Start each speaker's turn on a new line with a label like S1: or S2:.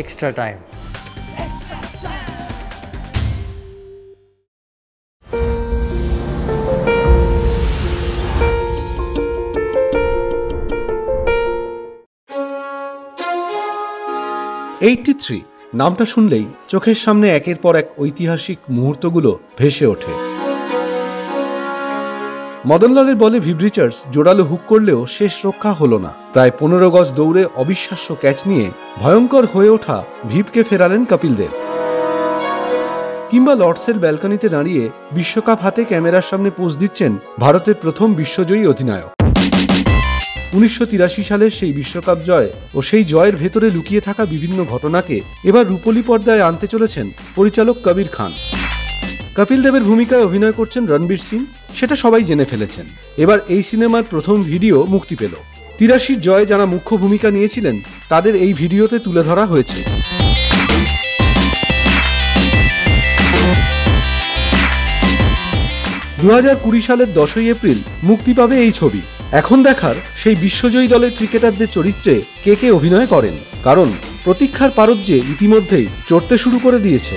S1: extra time.
S2: Eighty three নামটা শুনলেই চোখের সামনে একের পর এক ঐতিহাসিক মুহূর্তগুলো ভেসে ওঠে মদনলালের বলে ভিভ রিচার্ডস জোরালো হুক করলেও শেষ রক্ষা হলো না। প্রায় পনেরো গজ দৌড়ে অবিশ্বাস্য ক্যাচ নিয়ে ভয়ঙ্কর হয়ে ওঠা ভিভকে ফেরালেন কপিল দেব কিংবা লর্ডসের ব্যালকনিতে দাঁড়িয়ে বিশ্বকাপ হাতে ক্যামেরার সামনে পোজ দিচ্ছেন ভারতের প্রথম বিশ্বজয়ী অধিনায়ক। উনিশশো তিরাশি সালের সেই বিশ্বকাপ জয় ও সেই জয়ের ভেতরে লুকিয়ে থাকা বিভিন্ন ঘটনাকে এবার রূপলী পর্দায় আনতে চলেছেন পরিচালক কবির খান। কপিল দেবের ভূমিকায় অভিনয় করছেন রণবীর সিং, সেটা সবাই জেনে ফেলেছেন। এবার এই সিনেমার প্রথম ভিডিও মুক্তি পেল। তিরাশির জয়ে যারা মুখ্য ভূমিকা নিয়েছিলেন, তাদের এই ভিডিওতে তুলে ধরা হয়েছে। দু কুড়ি সালের দশই এপ্রিল মুক্তি পাবে এই ছবি। এখন দেখার সেই বিশ্বজয়ী দলের ক্রিকেটারদের চরিত্রে কে কে অভিনয় করেন, কারণ প্রতীক্ষার পারদ যে ইতিমধ্যেই চড়তে শুরু করে দিয়েছে।